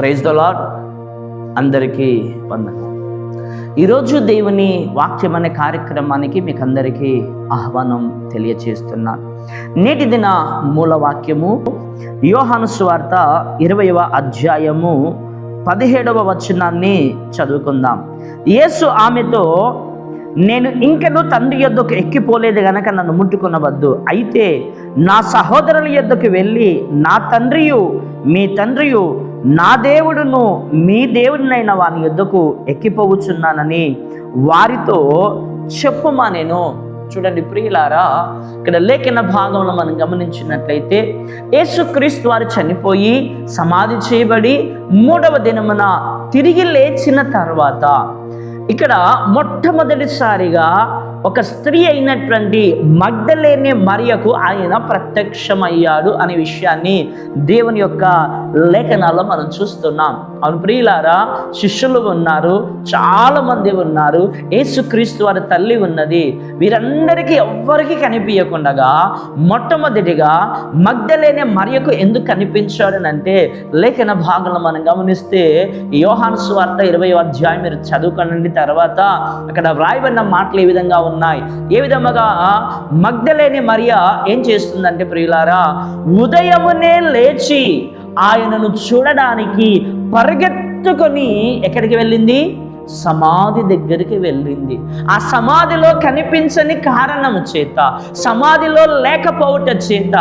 Praise the lord అందరికీ వందనం ఈరోజు దేవుని వాక్యం అనే కార్యక్రమానికి మీకు అందరికీ ఆహ్వానం తెలియచేస్తున్నాను నేటి దిన మూల వాక్యము యోహాను స్వార్త ఇరవైవ అధ్యాయము పదిహేడవ వచనాన్ని చదువుకుందాం. యేసు ఆమెతో నేను ఇంకనూ తండ్రి యొద్దకు ఎక్కిపోలేదు గనక నన్ను ముట్టుకునవద్దు. అయితే నా సహోదరుల యొద్దకు వెళ్ళి నా తండ్రియు మీ తండ్రియు నా దేవుడును మీ దేవుడినైన వాని యుద్ధకు ఎక్కిపోవచ్చున్నానని వారితో చెప్పుమా నేను. చూడండి ప్రియులారా ఇక్కడ లేఖన భాగంలో మనం గమనించినట్లయితే యేసుక్రీస్తు వారు చనిపోయి సమాధి చేయబడి మూడవ దినమున తిరిగి లేచిన తర్వాత ఇక్కడ మొట్టమొదటిసారిగా ఒక స్త్రీ అయినటువంటి మగ్ధలేని మరియకు ఆయన ప్రత్యక్షమయ్యాడు అనే విషయాన్ని దేవుని యొక్క లేఖనాల్లో మనం చూస్తున్నాం. ప్రియులారా శిష్యులు ఉన్నారు చాలామంది ఉన్నారు. యేసుక్రీస్తు వారి తల్లి ఉన్నది. వీరందరికీ ఎవ్వరికి కనిపించకుండగా మొట్టమొదటిగా మగ్ధలేనే మరియకు ఎందుకు కనిపించాడనంటే లేఖన భాగంలో మనం గమనిస్తే యోహాన్ స్వార్త ఇరవై అధ్యాయం మీరు చదువుకోనండి తర్వాత అక్కడ వ్రాయబడిన మాటలు ఏ విధంగా ఉన్నాయి? ఏ విధముగా మగ్ధలేని మరియ ఏం చేస్తుందంటే ప్రియులారా ఉదయమునే లేచి ఆయనను చూడడానికి పరిగెత్తుకొని ఎక్కడికి వెళ్ళింది? సమాధి దగ్గరికి వెళ్ళింది. ఆ సమాధిలో కనిపించని కారణం చేత సమాధిలో లేకపోవట చేత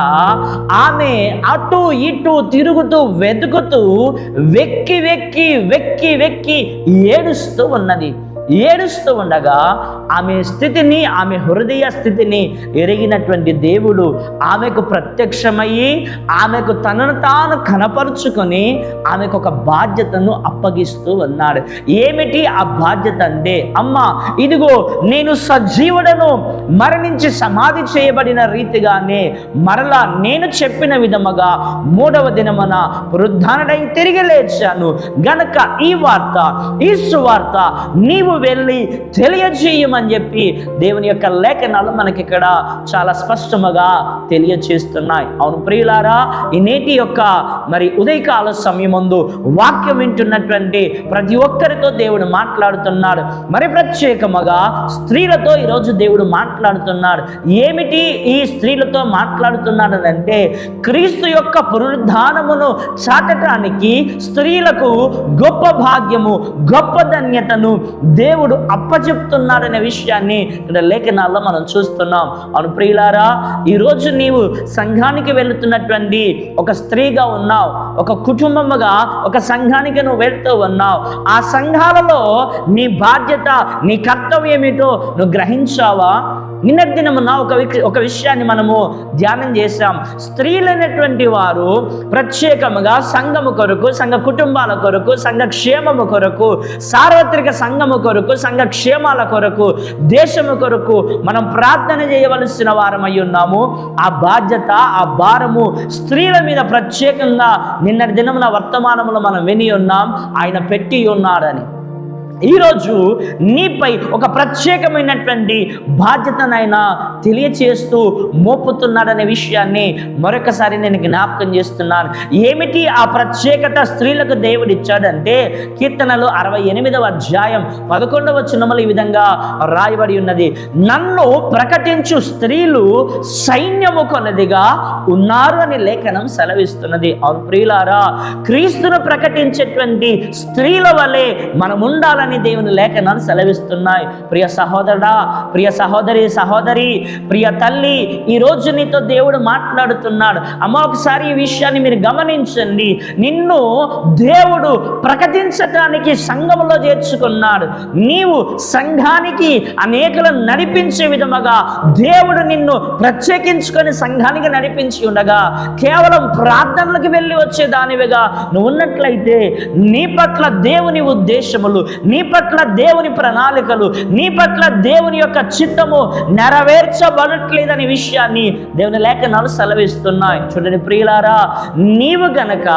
ఆమె అటు ఇటు తిరుగుతూ వెతుకుతూ వెక్కి వెక్కి వెక్కి వెక్కి ఏడుస్తూ ఉన్నది. ఏడుస్తూ ఉండగా ఆమె స్థితిని ఆమె హృదయ స్థితిని ఎరిగినటువంటి దేవుడు ఆమెకు ప్రత్యక్షమయ్యి ఆమెకు తనను తాను కనపరుచుకొని ఆమెకు ఒక బాధ్యతను అప్పగిస్తూ ఉన్నాడు. ఏమిటి ఆ బాధ్యత అంటే అమ్మ ఇదిగో నేను సజీవుడను మరణించి సమాధి చేయబడిన రీతిగానే మరలా నేను చెప్పిన విధముగా మూడవ దినమన వృద్ధానుడై తిరిగి లేచాను. గనక ఈ వార్త ఈ సువార్త నీవు వెళ్ళి తెలియజేయమని చెప్పి దేవుని యొక్క లేఖనాలు మనకి ఇక్కడ చాలా స్పష్టముగా తెలియచేస్తున్నాయి. అవును ప్రియులారా ఈ నేటి యొక్క మరి ఉదయకాల సమయమందు వాక్యం వింటున్నటువంటి ప్రతి ఒక్కరితో దేవుడు మాట్లాడుతున్నాడు. మరి ప్రత్యేకముగా స్త్రీలతో ఈరోజు దేవుడు మాట్లాడుతున్నాడు. ఏమిటి ఈ స్త్రీలతో మాట్లాడుతున్నాడు అంటే క్రీస్తు యొక్క పునరుద్ధానమును చాటటానికి స్త్రీలకు గొప్ప భాగ్యము గొప్ప ధన్యతను దేవుడు అప్పచెప్తున్నాడనే విషయాన్ని ఇక్కడ లేఖనాల్లో మనం చూస్తున్నాం. అవును ప్రియులారా ఈరోజు నీవు సంఘానికి వెళుతున్నటువంటి ఒక స్త్రీగా ఉన్నావు. ఒక కుటుంబముగా ఒక సంఘానికి నువ్వు వెళ్తూ ఉన్నావు. ఆ సంఘాలలో నీ బాధ్యత నీ కర్తవ్యం ఏమిటో నువ్వు గ్రహించావా? నిన్నటి దినమున ఒక ఒక విషయాన్ని మనము ధ్యానం చేశాం. స్త్రీలైనటువంటి వారు ప్రత్యేకముగా సంఘము కొరకు సంఘ కుటుంబాల కొరకు సంఘ క్షేమము కొరకు సార్వత్రిక సంఘము కొరకు సంఘ క్షేమాల కొరకు దేశము కొరకు మనం ప్రార్థన చేయవలసిన వారమై ఉన్నాము. ఆ బాధ్యత ఆ భారము స్త్రీల మీద ప్రత్యేకంగా నిన్నటి దినమున వర్తమానములో మనం విని ఉన్నాం. ఆయన పెట్టి ఉన్నాడని. ఈరోజు నీపై ఒక ప్రత్యేకమైనటువంటి బాధ్యతనైనా తెలియచేస్తూ మోపుతున్నాడనే విషయాన్ని మరొకసారి నేను జ్ఞాపకం చేస్తున్నాను. ఏమిటి ఆ ప్రత్యేకత స్త్రీలకు దేవుడు ఇచ్చాడంటే కీర్తనలు అరవై ఎనిమిదవ అధ్యాయం పదకొండవ వచనములు ఈ విధంగా రాయబడి ఉన్నది. నన్ను ప్రకటించు స్త్రీలు సైన్యము కొన్నదిగా ఉన్నారు అని లేఖనం సెలవిస్తున్నది. అవును ప్రియులారా క్రీస్తును ప్రకటించేటువంటి స్త్రీల వలె మనం ఉండాలని కానీ దేవుని లేఖనాలు సెలవిస్తున్నాయి. ప్రియ సహోదరుడా ప్రియ సహోదరి సహోదరి ప్రియ తల్లి ఈరోజు నీతో దేవుడు మాట్లాడుతున్నాడు. అమ్మ ఒకసారి ఈ విషయాన్ని మీరు గమనించండి. నిన్ను దేవుడు ప్రకటించటానికి సంఘంలో చేర్చుకున్నాడు. నీవు సంఘానికి అనేకలను నడిపించే విధముగా దేవుడు నిన్ను ప్రత్యేకించుకొని సంఘానికి నడిపించి ఉండగా కేవలం ప్రార్థనలకు వెళ్ళి వచ్చే దానివిగా నువ్వు ఉన్నట్లయితే నీ పట్ల దేవుని ఉద్దేశములు నీ నీ పట్ల దేవుని ప్రణాళికలు నీ పట్ల దేవుని యొక్క చిత్తము నెరవేర్చబడట్లేదనే విషయాన్ని దేవుని లేఖనాలు సెలవిస్తున్నాయి. చూడండి ప్రియులారా నీవు గనక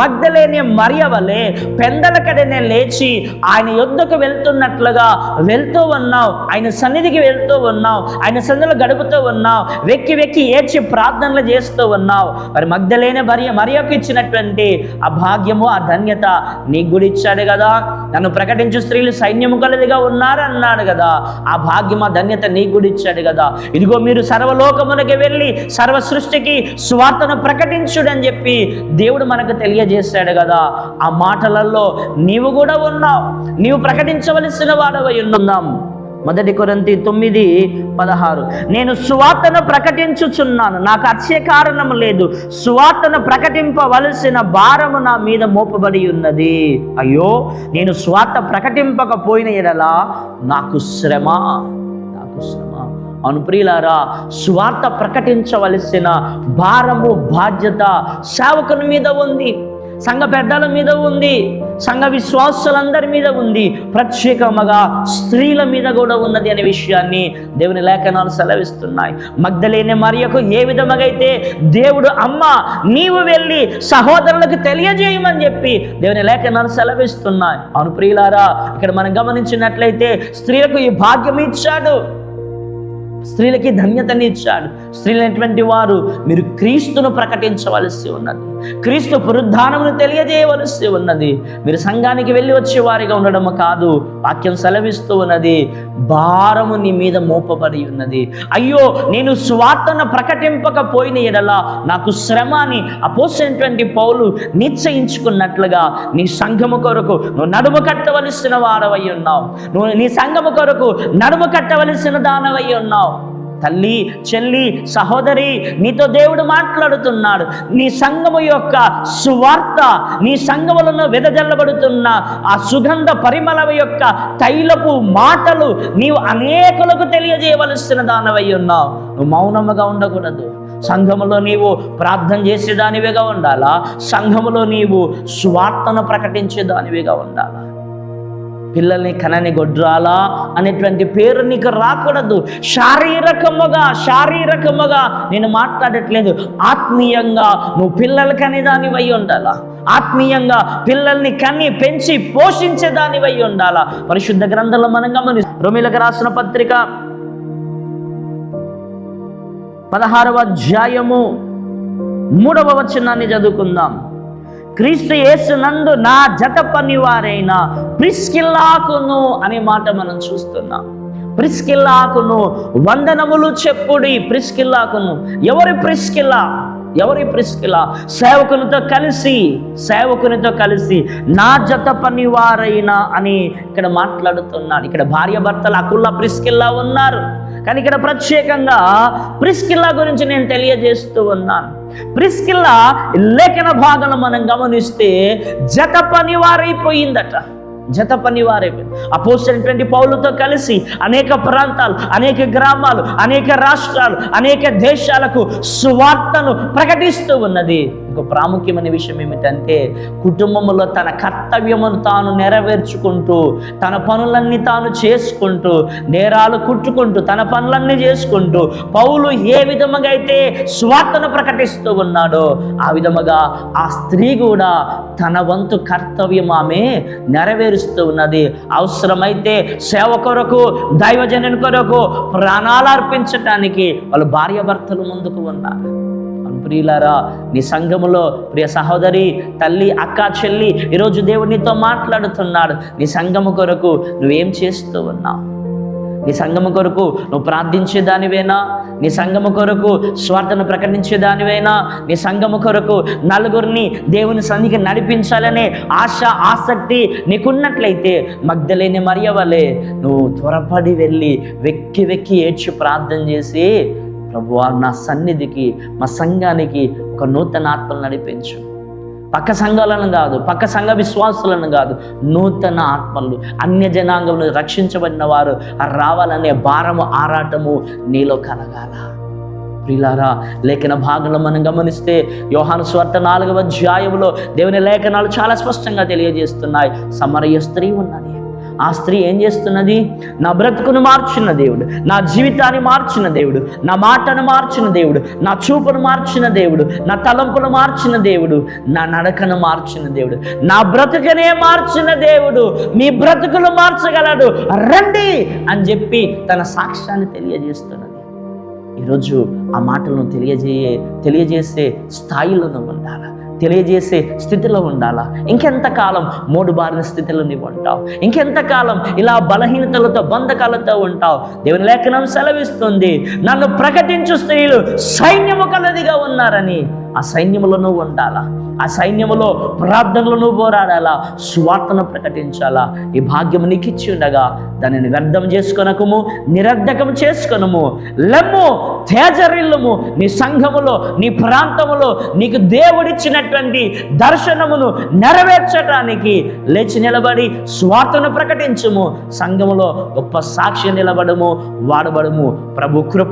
మగ్ధలేని మరియవలే పెందల పెందలకడనే లేచి ఆయన యొద్దకు వెళ్తున్నట్లుగా వెళ్తూ ఉన్నావు ఆయన సన్నిధికి వెళ్తూ ఉన్నావు ఆయన సన్నిధిలో గడుపుతూ ఉన్నావు వెక్కి వెక్కి ఏడ్చి ప్రార్థనలు చేస్తూ ఉన్నావు. మరి మగ్ధలేని మరియ మరియకు ఇచ్చినటువంటి ఆ భాగ్యము ఆ ధన్యత నీకు కూడా ఇచ్చాడు కదా. నన్ను ప్రకటించు స్త్రీలు సైన్యము కలదిగా ఉన్నారన్నాడు కదా. ఆ భాగ్యం ఆ ధన్యత నీకు కూడా ఇచ్చాడు కదా. ఇదిగో మీరు సర్వలోకమునకి వెళ్ళి సర్వ సృష్టికి స్వార్థను ప్రకటించుడని చెప్పి దేవుడు మనకు తెలియజేశాడు కదా. ఆ మాటలలో నీవు కూడా ఉన్నావు. నీవు ప్రకటించవలసిన వాడవై ఉన్నాం. మొదటి కొరంతి తొమ్మిది పదహారు. నేను సువార్తను ప్రకటించుచున్నాను. నాకు అచ్చే కారణం లేదు. సువార్తను ప్రకటింపవలసిన భారము నా మీద మోపబడి ఉన్నది. అయ్యో నేను స్వార్థ ప్రకటింపకపోయిన ఎడలా నాకు శ్రమ. నాకు శ్రమ. అవును ప్రియులారా స్వార్థ ప్రకటించవలసిన భారము బాధ్యత సేవకుని మీద ఉంది. సంఘ పెద్దల మీద ఉంది సంఘ విశ్వాసులందరి మీద ఉంది ప్రత్యేకముగా స్త్రీల మీద కూడా ఉన్నది అనే విషయాన్ని దేవుని లేఖనాలు సెలవిస్తున్నాయి. మగ్ధలేని మరియకు ఏ విధముగా అయితే దేవుడు అమ్మ నీవు వెళ్ళి సహోదరులకు తెలియజేయమని చెప్పి దేవుని లేఖనాలు సెలవిస్తున్నాయి. అనుప్రియులారా ఇక్కడ మనం గమనించినట్లయితే స్త్రీలకు ఈ భాగ్యం ఇచ్చాడు. స్త్రీలకి ధన్యతని ఇచ్చాడు. స్త్రీలైనటువంటి వారు మీరు క్రీస్తును ప్రకటించవలసి ఉన్నది. క్రీస్తు పునరుద్ధానమును తెలియజేయవలసి ఉన్నది. మీరు సంఘానికి వెళ్ళి వచ్చే వారిగా ఉండడం కాదు వాక్యం సెలవిస్తూ ఉన్నది. భారము నీ మీద మోపబడి ఉన్నది. అయ్యో నేను స్వార్థను ప్రకటింపకపోయిన ఎడల నాకు శ్రమ అని అపోసినటువంటి పౌలు నిశ్చయించుకున్నట్లుగా నీ సంఘము కొరకు నువ్వు నడుము కట్టవలసిన వారవై ఉన్నావు. నువ్వు నీ సంఘము కొరకు నడుము కట్టవలసిన దానవై ఉన్నావు. తల్లి చెల్లి సహోదరి నీతో దేవుడు మాట్లాడుతున్నాడు. నీ సంఘము యొక్క సువార్త నీ సంఘములను వెదజల్లబడుతున్న ఆ సుగంధ పరిమళం యొక్క తైలపు మాటలు నీవు అనేకులకు తెలియజేయవలసిన దానవై ఉన్నావు. నువ్వు మౌనముగా ఉండకూడదు. సంఘములో నీవు ప్రార్థన చేసేదానివిగా ఉండాలా? సంఘములో నీవు స్వార్థను ప్రకటించేదానివిగా ఉండాలా? పిల్లల్ని కనని గొడ్రాలా అనేటువంటి పేరు నీకు రాకూడదు. శారీరకముగా శారీరకముగా నేను మాట్లాడట్లేదు. ఆత్మీయంగా నువ్వు పిల్లలు కనేదానివై ఉండాలా? ఆత్మీయంగా పిల్లల్ని కన్ని పెంచి పోషించేదానివై ఉండాలా? పరిశుద్ధ గ్రంథంలో మనం గమని రొమిలకు రాసిన పత్రిక పదహారవ అధ్యాయము మూడవ వచనాన్ని చదువుకుందాం. క్రీస్తు యేసునందు నా జత పనివారైన ప్రిస్కిల్లాకును అనే మాట మనం చూస్తున్నాం. ప్రిస్కిల్లాకును వందనములు చెప్పుడి ప్రిస్కిల్లాకును. ఎవరి ప్రిస్కిల్లా? ఎవరి ప్రిస్కిల్లా? సేవకునితో కలిసి సేవకునితో కలిసి నా జత పనివారైన అని ఇక్కడ మాట్లాడుతున్నాడు. ఇక్కడ భార్య భర్తలు అకుల్లా ప్రిస్కిల్లా ఉన్నారు. కానీ ఇక్కడ ప్రత్యేకంగా ప్రిస్కిల్లా గురించి నేను తెలియజేస్తూ ఉన్నాను. ప్రిస్కిల్ల లేఖన భాగంలో మనం గమనిస్తే జత పనివారైపోయిందట జత పనివారైపోయింది అపోసినటువంటి పౌలతో కలిసి అనేక ప్రాంతాలు అనేక గ్రామాలు అనేక రాష్ట్రాలు అనేక దేశాలకు సువార్తను ప్రకటిస్తూ ఉన్నది. ఇంకో ప్రాముఖ్యమైన విషయం ఏమిటంటే కుటుంబంలో తన కర్తవ్యమును తాను నెరవేర్చుకుంటూ తన పనులన్నీ తాను చేసుకుంటూ నేరాలు కుట్టుకుంటూ తన పనులన్నీ చేసుకుంటూ పౌలు ఏ విధముగా అయితే స్వార్థను ప్రకటిస్తూ ఉన్నాడో ఆ విధముగా ఆ స్త్రీ కూడా తన వంతు కర్తవ్యం ఆమె నెరవేరుస్తూ ఉన్నది. అవసరమైతే సేవ కొరకు దైవజనుని కొరకు ప్రాణాలు అర్పించటానికి వాళ్ళు భార్యాభర్తలు ముందుకు ఉన్నారు. ప్రియులారా నీ సంఘములో ప్రియ సహోదరి తల్లి అక్క చెల్లి ఈరోజు దేవుడు నీతో మాట్లాడుతున్నాడు. నీ సంఘము కొరకు నువ్వేం చేస్తూ ఉన్నావు? నీ సంఘము కొరకు నువ్వు ప్రార్థించేదానివేనా నీ సంఘము కొరకు స్వార్థను ప్రకటించేదానివేనా నీ సంఘము కొరకు నలుగురిని దేవుని సన్నిధికి నడిపించాలనే ఆశ ఆసక్తి నీకున్నట్లయితే మగ్ధలేని మరియవలే నువ్వు త్వరపడి వెళ్ళి వెక్కి వెక్కి ఏడ్చి ప్రార్థన చేసి ప్రభువా నా సన్నిధికి మా సంఘానికి ఒక నూతన ఆత్మలు నడిపించు. పక్క సంఘాలను కాదు పక్క సంఘ విశ్వాసులను కాదు నూతన ఆత్మలు అన్య జనాంగములు రక్షించబడిన వారు రావాలనే భారము ఆరాటము నీలో కలగాల. ప్రిలారా లేఖన భాగంలో మనం గమనిస్తే యోహాను స్వార్థ నాలుగవ అధ్యాయంలో దేవుని లేఖనాలు చాలా స్పష్టంగా తెలియజేస్తున్నాయి. సమరయ స్త్రీ ఉన్నది. ఆ స్త్రీ ఏం చేస్తున్నది? నా బ్రతుకును మార్చిన దేవుడు నా జీవితాన్ని మార్చిన దేవుడు నా మాటను మార్చిన దేవుడు నా చూపును మార్చిన దేవుడు నా తలంపును మార్చిన దేవుడు నా నడకను మార్చిన దేవుడు నా బ్రతుకనే మార్చిన దేవుడు మీ బ్రతుకులు మార్చగలడు. రండి అని చెప్పి తన సాక్ష్యాన్ని తెలియజేస్తున్నది. ఈరోజు ఆ మాటలను తెలియజేయే తెలియజేసే స్థాయిలో నువ్వు తెలియజేసే స్థితిలో ఉండాలా? ఇంకెంతకాలం మూడు బారిన స్థితిలో నీవు ఉంటావు? ఇంకెంతకాలం ఇలా బలహీనతలతో బంధకాలతో ఉంటావు? దేవుని లేఖనం సెలవిస్తుంది నన్ను ప్రకటించు స్త్రీలు సైన్యము కలదిగా ఉన్నారని. ఆ సైన్యములో నువ్వు ఉండాలా? ఆ సైన్యములో ప్రార్థనలను పోరాడాలా? స్వార్థను ప్రకటించాలా? ఈ భాగ్యము నీకు ఇచ్చి ఉండగా దానిని వ్యర్థం చేసుకొనకము నిరర్ధకం చేసుకొనము. లెమ్ము తేజరిల్లుము. నీ సంఘములో నీ ప్రాంతములో నీకు దేవుడిచ్చినటువంటి దర్శనమును నెరవేర్చడానికి లేచి నిలబడి స్వార్థను ప్రకటించుము. సంఘములో గొప్ప సాక్షి నిలబడము వాడబడము. ప్రభు కృప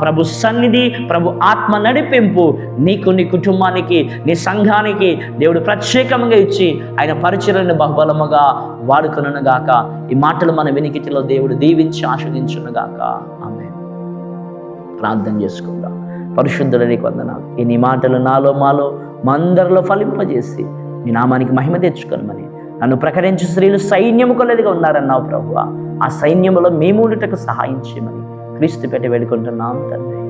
ప్రభు సన్నిధి ప్రభు ఆత్మ నడిపింపు నీకు నీ కుటుంబానికి నీ సంఘానికి దేవుడు ప్రత్యేకంగా ఇచ్చి ఆయన పరిచయను బహుబలముగా వాడుకొనను గాక ఈ మాటలు మన వెనికిటిలో దేవుడు దీవించి ఆస్వాదించునుగాక ఆమె ప్రార్థన చేసుకుందాం. పరిశుద్ధులని వందనాలు ఈ నీ మాటలు నాలో మాలో మా అందరిలో ఫలింపజేసి మీ నామానికి మహిమ తెచ్చుకోనమని. నన్ను ప్రకటించు స్త్రీలు సైన్యము కొలదిగా ఉన్నారన్నావు ప్రభు ఆ సైన్యములో మేము ఉండటకు సహాయం చేయమని క్రీస్తు పెట్టి వేడుకుంటున్నాం తండ్రి.